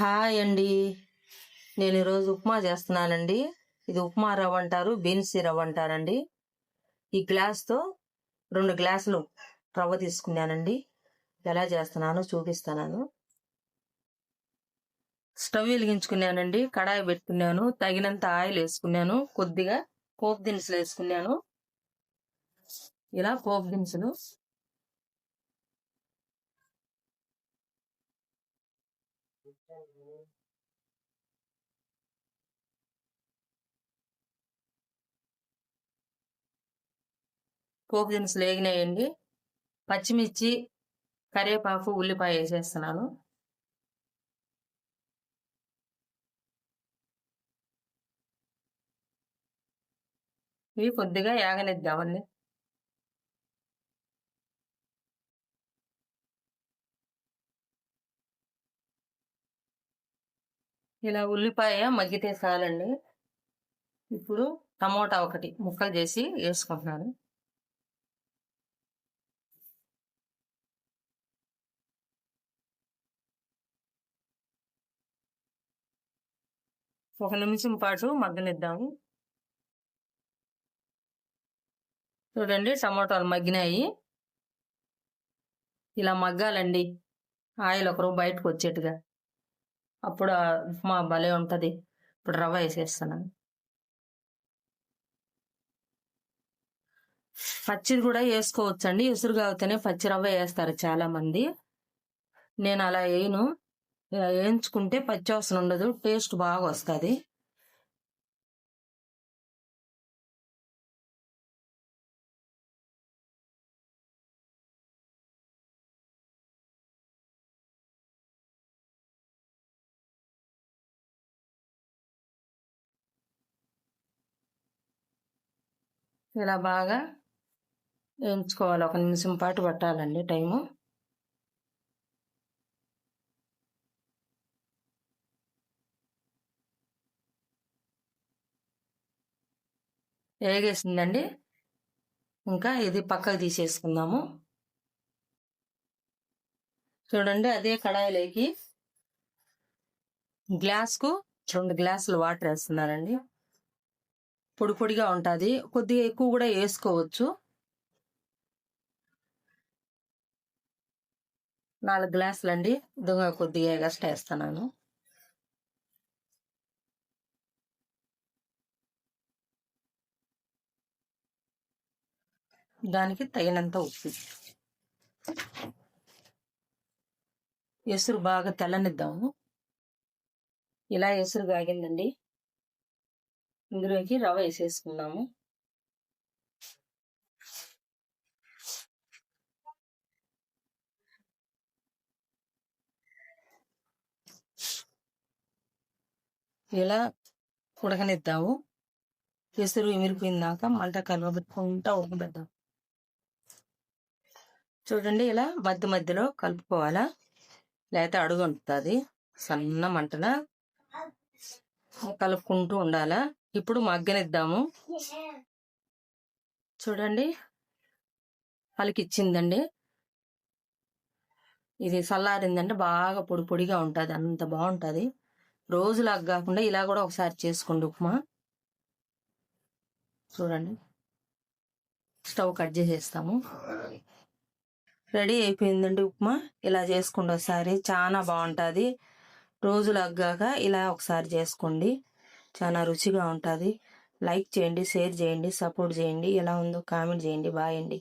Hi అండి. నేను ఈరోజు ఉప్మా చేస్తున్నానండి. ఇది ఉప్మా రవ్వ అంటారు బీన్సీ రవ్వ అంటారండి. ఈ గ్లాస్తో రెండు గ్లాసులు రవ్వ తీసుకున్నానండి. ఎలా చేస్తున్నానో చూపిస్తున్నాను. స్టవ్ వెలిగించుకున్నానండి కడాయి పెట్టుకున్నాను తగినంత ఆయిల్ వేసుకున్నాను కొద్దిగా పోపు దినుసులు వేసుకున్నాను. ఇలా పోపు దినుసులు పోపు దినుసులు వేగినాయండి పచ్చిమిర్చి కరివేపాకు ఉల్లిపాయ వేసేస్తున్నాను. ఇవి కొద్దిగా యాగనిద్దామండి ఇలా ఉల్లిపాయ మగ్గితే చాలండి ఇప్పుడు టమోటా ఒకటి ముక్కలు చేసి వేసుకుంటున్నాను. ఒక నిమిషం పాటు మగ్గనిద్దాము. చూడండి టమాటాలు మగ్గినాయి. ఇలా మగ్గాలండి. ఆయిల్ ఒకరు బయటకు వచ్చేట్టుగా. అప్పుడు ఆ ఉప్మా భలే ఉంటుంది. ఇప్పుడు రవ్వ వేసేస్తున్నాను పచ్చిది కూడా వేసుకోవచ్చండి. ఎసురు అవుతేనే పచ్చి రవ్వ వేస్తారు చాలా మంది నేను అలా వేయను. వేయించుకుంటే పచ్చి అవసరం ఉండదు. టేస్ట్ బాగా వస్తుంది. ఇలా బాగా వేయించుకోవాలి. ఒక నిమిషం పాటు పట్టాలండి టైము. వేగేసిందండి. ఇంకా ఇది పక్కకు తీసేసుకుందాము. చూడండి అదే కడాయిలోకి గ్లాస్కు రెండు గ్లాసులు వాటర్ వేస్తున్నానండి. పొడి పొడిగా ఉంటుంది. కొద్దిగా ఎక్కువ కూడా వేసుకోవచ్చు. నాలుగు గ్లాసులు అండి దొంగ కొద్దిగా ఎగస్ట్ వేస్తున్నాను. దానికి తగినంత ఉప్పు. ఎసురు బాగా తెల్లనిద్దాము. ఇలా ఎసురు కాగిందండి. ఇందులోకి రవ వేసేసుకున్నాము. ఇలా ఉడకనిద్దాము. ఎసురు ఇమిరిపోయిందాక మంట కలవబెట్టుకుంటా ఉడకబెద్దాం చూడండి ఇలా మధ్య మధ్యలో కలుపుకోవాలా? లేకపోతే అడుగు ఉంటుంది సన్న మంటన కలుపుకుంటూ ఉండాలా? ఇప్పుడు మగ్గనిద్దాము. చూడండి. పలికిచ్చిందండి. ఇది చల్లారిందంటే బాగా పొడి పొడిగా ఉంటుంది. అంత బాగుంటుంది. రోజులాగా కాకుండా ఇలా కూడా ఒకసారి చేసుకోండి ఉప్మా. చూడండి. స్టవ్ కట్ చేసేస్తాము. రెడీ అయిపోయిందండి ఉప్మా. ఇలా చేసుకోండి ఒకసారి. చాలా బాగుంటుంది. రోజులు అగ్గాక ఇలా ఒకసారి చేసుకోండి. చాలా రుచిగా ఉంటుంది. లైక్ చేయండి షేర్ చేయండి సపోర్ట్ చేయండి. ఎలా ఉందో కామెంట్ చేయండి. బాయ్ అండి.